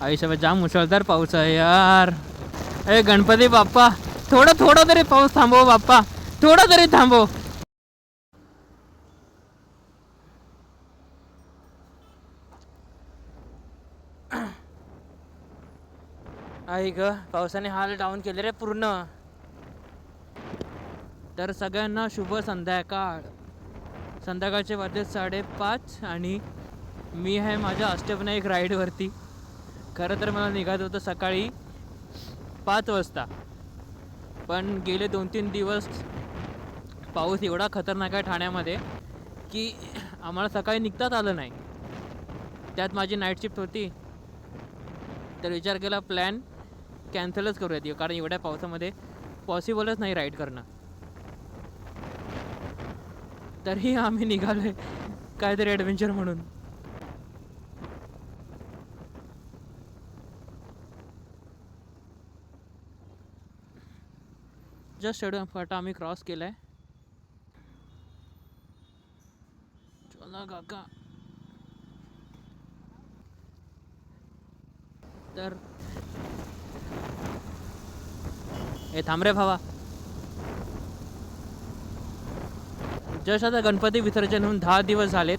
आयुष्यामध्ये जाम मुसळधार पाऊस आहे यार. अरे गणपती बाप्पा थोडं थोडं तरी पाऊस थांबव बाप्पा. थोडं तरी थांबव. आई ग पावसाने हाल डाऊन केले रे पूर्ण. तर सगळ्यांना शुभ संध्याकाळ. संध्याकाळचे वाजले साडेपाच आणि मी आहे माझ्या अष्टविनायक राईडवरती खरं तर मला निघायचं होतं सकाळी पाच वाजता. पण गेले दोन तीन दिवस पाऊस एवढा खतरनाक आहे ठाण्यामध्ये की आम्हाला सकाळी निघताच आलं नाही. त्यात माझी नाईट शिफ्ट होती. तर विचार केला प्लॅन कॅन्सलच करूयात कारण एवढ्या पावसामध्ये पॉसिबलच नाही राईड करणं. तरी आम्ही निघालो आहे काहीतरी ॲडव्हेंचर म्हणून. जस्ट स्टेडियम फाटा आम्ही क्रॉस केलाय. चला काका. तर ए थांब रे भावा. जस्ट आता गणपती विसर्जन होऊन दहा दिवस झालेत.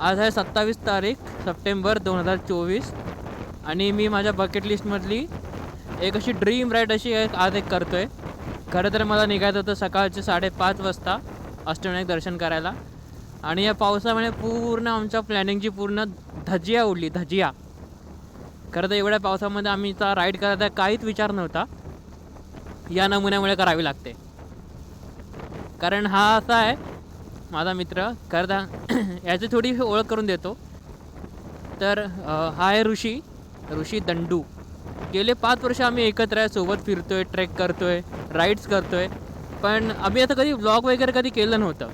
आज आहे सत्तावीस तारीख सप्टेंबर दोन हजार चोवीस. आणि मी माझ्या बकेट लिस्टमधली एक अशी ड्रीम राईड अशी एक आज एक करतो आहे खरं तर मला निघायचं होतं सकाळचे साडेपाच वाजता अष्टविनायक दर्शन करायला. आणि या पावसामुळे पूर्ण आमच्या प्लॅनिंगची पूर्ण धजिया उडली धजिया. खरं तर एवढ्या पावसामध्ये आम्ही तर राईड करायचा काहीच विचार नव्हता. या नमुन्यामुळे करावी लागते. कारण हा असा आहे माझा मित्र खरं तर याची थोडी ओळख करून देतो. तर हा आहे ऋषी ऋषी दंडू. गेले पाच वर्ष आम्ही एकत्र आहे सोबत फिरतोय ट्रेक करतोय राईड्स करतोय. पण आम्ही आता कधी ब्लॉग वगैरे कधी केलं नव्हतं.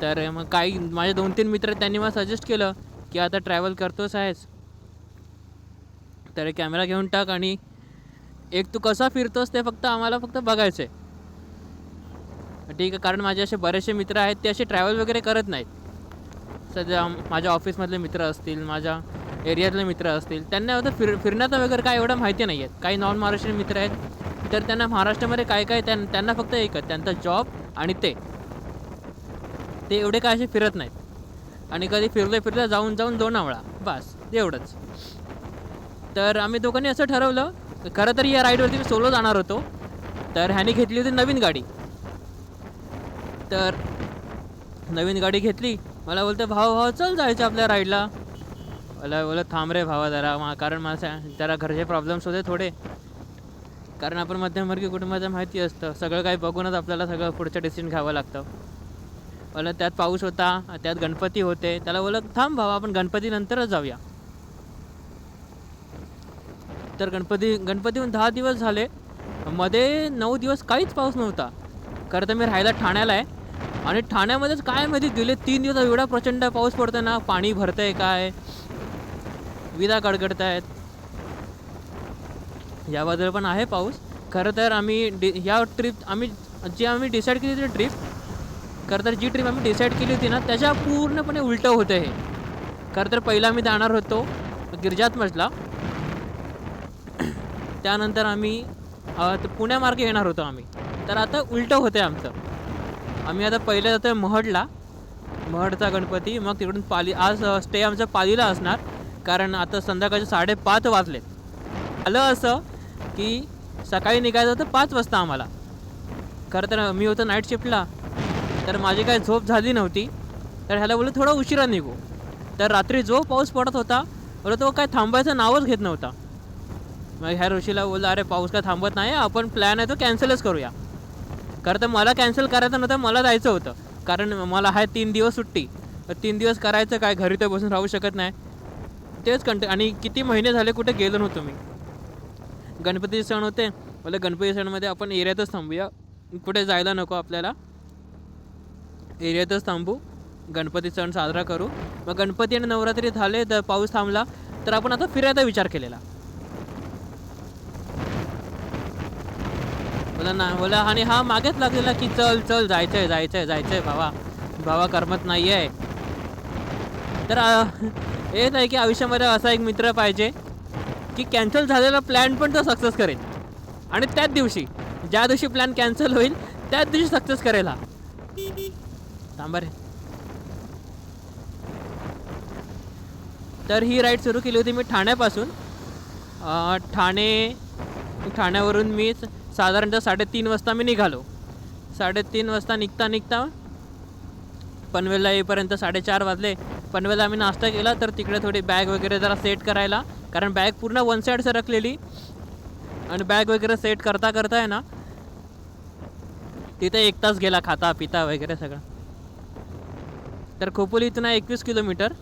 तर मग काही माझे दोन तीन मित्र त्यांनी मला सजेस्ट केलं की आता ट्रॅव्हल करतोच आहेस. तर कॅमेरा घेऊन टाक आणि एक तू कसा फिरतोस ते फक्त आम्हाला फक्त बघायचं आहे ठीक आहे कारण माझे असे बरेचसे मित्र आहेत ते असे ट्रॅव्हल वगैरे करत नाहीत. सध्या माझ्या ऑफिसमधले मित्र असतील माझ्या एरियातले मित्र असतील त्यांना आता फिर फिरण्याचं वगैरे काय एवढं माहिती नाही आहेत. काही नॉन महाराष्ट्रीयन मित्र आहेत. तर त्यांना महाराष्ट्रामध्ये काय काय त्यां त्यांना फक्त एकच त्यांचा जॉब आणि ते. ते एवढे काय असे फिरत नाहीत. आणि कधी फिरलं फिरलं जाऊन जाऊन लोणावळा बस एवढंच. तर आम्ही दोघांनी असं ठरवलं खरं तर या राईडवरती मी सोलो जाणार होतो. तर ह्याने घेतली होती नवीन गाडी. तर नवीन गाडी घेतली. मला बोलतं भाऊ भाऊ चल जायचं आपल्या राईडला मला बोलत थांब रे भावा जरा मा कारण माझ्या जरा घरचे प्रॉब्लेम्स होते थोडे कारण आपण मध्यमवर्गीय कुटुंबाचं माहिती असतं सगळं काही बघूनच आपल्याला सगळं पुढचं डिसिजन घ्यावं लागतं मला त्यात पाऊस होता त्यात गणपती होते त्याला बोलत थांब भावा आपण गणपती नंतरच जाऊया तर गणपती गणपतीहून दहा दिवस झाले मध्ये नऊ दिवस काहीच पाऊस नव्हता खरं तर मी राहायला ठाण्याला आहे आणि ठाण्यामध्येच काय माहिती गेले तीन दिवस एवढा प्रचंड पाऊस पडतोय ना पाणी भरतंय काय विजा कडकडत आहेत याबद्दल पण आहे पाऊस. खरं तर आम्ही डि या ट्रिप आम्ही जी आम्ही डिसाईड केली होती ट्रिप खरं तर जी ट्रिप आम्ही डिसाईड केली होती ना त्याच्या पूर्णपणे उलटं होतं हे. खरं तर पहिला आम्ही जाणार होतो गिरजात्मजला त्यानंतर आम्ही पुण्यामार्गे येणार होतो आम्ही. तर आता उलटं होतं आहे आमचं. आम्ही आता पहिलं जातो आहे महडला. महडचा गणपती मग तिकडून पाली आज स्टे आमचं पालीला असणार. कारण आता संध्याकाळचे साडेपाच वाजले. आलं असं की सकाळी निघायचं होतं पाच वाजता आम्हाला. खरं तर मी होतो नाईट शिफ्टला तर माझी काही झोप झाली नव्हती. तर ह्याला बोललं थोडं उशिरा निघू. तर रात्री जो पाऊस पडत होता बोललं तो काय थांबायचं नावच घेत नव्हता. मग ह्या ऋषीला बोललं अरे पाऊस काय थांबत नाही आपण प्लॅन आहे तो कॅन्सलच करूया. खरं तर मला कॅन्सल करायचं नव्हतं मला जायचं होतं. कारण मला आहे तीन दिवस सुट्टी. तर तीन दिवस करायचं काय घरी तर बसून राहू शकत नाही. तेच कंट आणि किती महिने झाले कुठे गेलो नव्हतो मी. गणपती सण होते मला गणपती सणमध्ये आपण एरियातच थांबूया. कुठे जायला नको आपल्याला. एरियातच थांबू गणपती सण साजरा करू. मग गणपती आणि नवरात्री झाले तर पाऊस थांबला तर आपण आता फिरायचा विचार केलेला. बोला ना बोला आणि हा मागेच लागलेला की चल चल जायचंय जायचंय जायचंय भावा. भावा करमत नाही आहे तर हेच आहे की आयुष्यामध्ये असा एक मित्र पाहिजे की कॅन्सल झालेला प्लॅन पण तो सक्सेस करेल. आणि त्याच दिवशी ज्या दिवशी प्लॅन कॅन्सल होईल त्याच दिवशी सक्सेस करेल हा. थांबा रे तर ही राईड सुरू केली होती मी ठाण्यापासून. ठाणे ठाण्यावरून मी साधारणतः साडेतीन वाजता मी निघालो. साडेतीन वाजता निघता निघता पनवेलला येईपर्यंत साडेचार वाजले. पनवेलला आम्ही नाश्ता केला तर तिकडे थोडी बॅग वगैरे जरा सेट करायला. कारण बॅग पूर्ण वन साईड सरकलेली आणि बॅग वगैरे सेट करता करता आहे ना तिथे एक तास गेला खाता पिता वगैरे सगळं. तर खोपोली इथून आहे एकवीस किलोमीटर.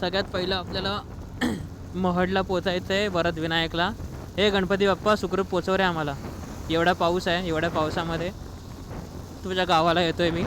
सगळ्यात पहिलं आपल्याला महडला पोचायचं आहे भरत विनायकला. हे गणपती बाप्पा सुखरूप पोचव रे आम्हाला. एवढा पाऊस आहे एवढ्या पावसामध्ये. तुझ्या गावाला येतोय मी.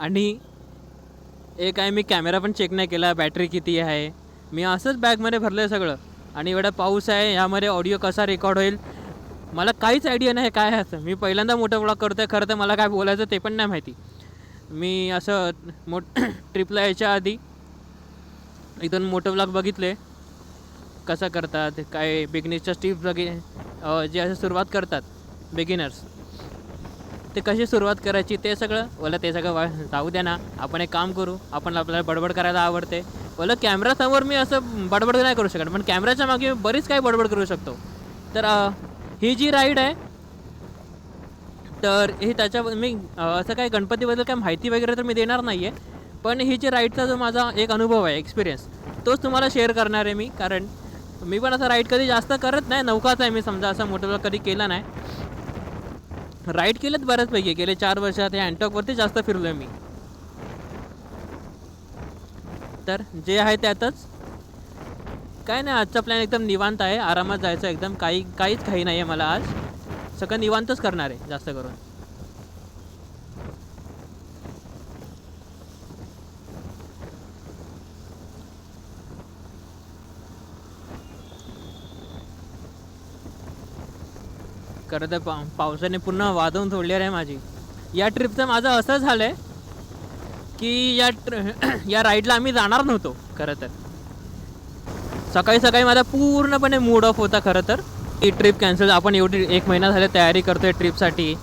आणि एक आहे मी कॅमेरा पण चेक नाही केला बॅटरी किती आहे. मी असंच बॅगमध्ये भरलं आहे सगळं. आणि एवढा पाऊस आहे यामध्ये ऑडिओ कसा रेकॉर्ड होईल? मला काहीच आयडिया नाही काय असं. मी पहिल्यांदा मोठं ब्लॉग करतो आहे खरं तर मला काय बोलायचं ते पण नाही माहिती. मी असं मोठ ट्रिपला यायच्या आधी इथून मोठं ब्लॉग बघितले. कसं करतात काय बिगनेसच्या स्टिप्स बघि जे असं सुरुवात करतात बिगिनर्स ते कशी सुरुवात करायची ते सगळं? बोला ते सगळं वा- जाऊ दे ना. आपण एक काम करू. आपण आपल्याला बडबड करायला आवडते. बोला कॅमेरासमोर मी असं बडबड नाही करू शकत पण कॅमेराच्या मागे मी बरीच काही बडबड करू शकतो. तर ही जी राईड आहे तर ही त्याच्या मी असं काही गणपतीबद्दल काही माहिती वगैरे तर मी देणार नाही आहे पण ही जी राईडचा जो माझा एक अनुभव आहे एक्सपिरियन्स तोच तुम्हाला शेअर करणार आहे मी कारण मी पण असं राईड कधी जास्त करत नाही नौकाच आहे मी समजा असं मोठं कधी केला नाही. राईड केलेत बऱ्याचपैकी. गेले चार वर्षात या अँटॉकवरती जास्त फिरलो मी. तर जे आहे त्यातच. काय नाही आजचा प्लॅन एकदम निवांत आहे. आरामात जायचं एकदम. काही काहीच काही नाही आहे मला आज. सगळं निवांतच करणार आहे जास्त करून. खरं तर पा पावसाने पुन्हा वादवून सोडलेली आहे माझी. या ट्रिपचं माझं असं झालं आहे की या ट्र या राईडला आम्ही जाणार नव्हतो खरं तर. सकाळी सकाळी माझा पूर्णपणे मूड ऑफ होता खरं तर. ही ट्रिप कॅन्सल आपण एवढी एक महिना झाले तयारी करतोय ट्रिपसाठी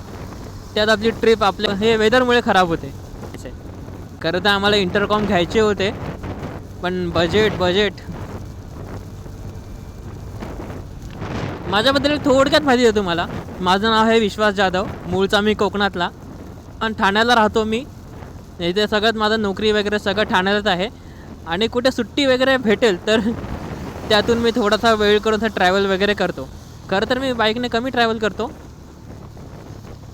त्यात आपली ट्रिप आपल्या हे वेदरमुळे खराब होते. खरं तर आम्हाला इंटरकॉम घ्यायचे होते पण बजेट बजेट माझ्याबद्दल एक थोडक्यात माहिती देतो तुम्हाला. माझं नाव आहे विश्वास जाधव. मूळचा मी कोकणातला. आणि ठाण्याला राहतो मी. इथे सगळ्यात माझं नोकरी वगैरे सगळं ठाण्यालाच आहे. आणि कुठे सुट्टी वगैरे भेटेल तर त्यातून मी थोडासा वेळ करून ट्रॅव्हल वगैरे करतो. खरं तर मी बाईकने कमी ट्रॅव्हल करतो.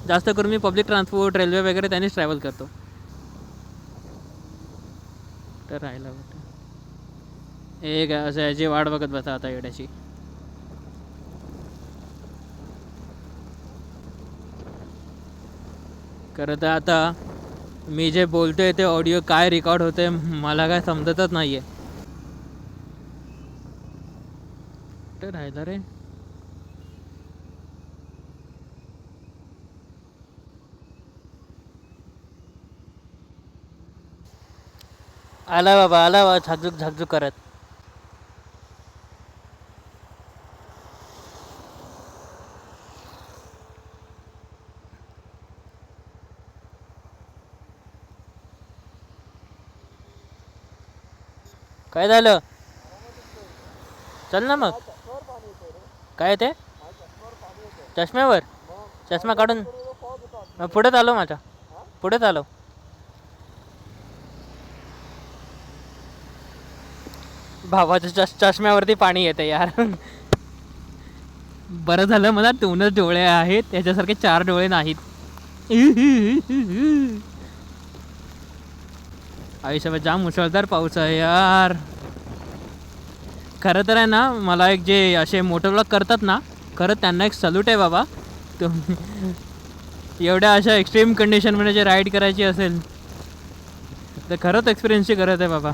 जास्त करून मी पब्लिक ट्रान्सपोर्ट रेल्वे वगैरे त्यांनीच ट्रॅव्हल करतो. तर राहिला एक असं याची वाट बघत बसा आता येण्याची खरं तर आता मी जे बोलतोय ते ऑडिओ काय रेकॉर्ड होते मला काय समजतच नाही आहे कुठे राहिला रे? आला बाबा आला बाबा झाकझुक झाकझुक करत. झालं चल ना मग. काय ते? चष्म्यावर? चष्मा काढून. मग पुढेच आलो माझा पुढेच आलो भावाच्या चष चष्म्यावरती पाणी येतं यार. बरं झालं मला दोनच डोळे आहेत. त्याच्यासारखे चार डोळे नाहीत. आयुष्यामध्ये जाम मुसळधार पाऊस आहे यार. खरं तर आहे ना मला एक जे असे मोठे ब्लॉग करतात ना खरं त्यांना एक सल्यूट आहे बाबा. तुम्ही एवढ्या अशा एक्स्ट्रीम कंडिशनमध्ये जे राईड करायची असेल तर खरंच एक्सपिरियन्सची गरज आहे बाबा.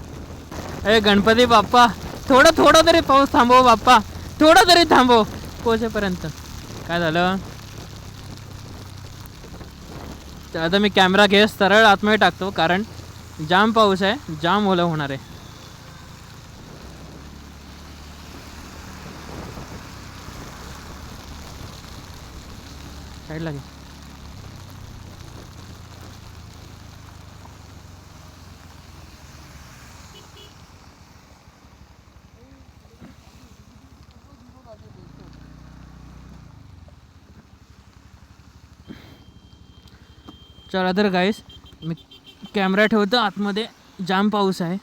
अरे गणपती बाप्पा थोडं थोडं तरी पाऊस थांबव बाप्पा. थोडं तरी थांबव पोचेपर्यंत काय झालं? तर आता मी कॅमेरा घेस सरळ आतमध्ये टाकतो कारण जाम पाऊस आहे जाम ओलं होणार आहे. साईडला घे चला तर गाईस मी कॅमेरा ठेवतो आतमध्ये जाम पाऊस आहे.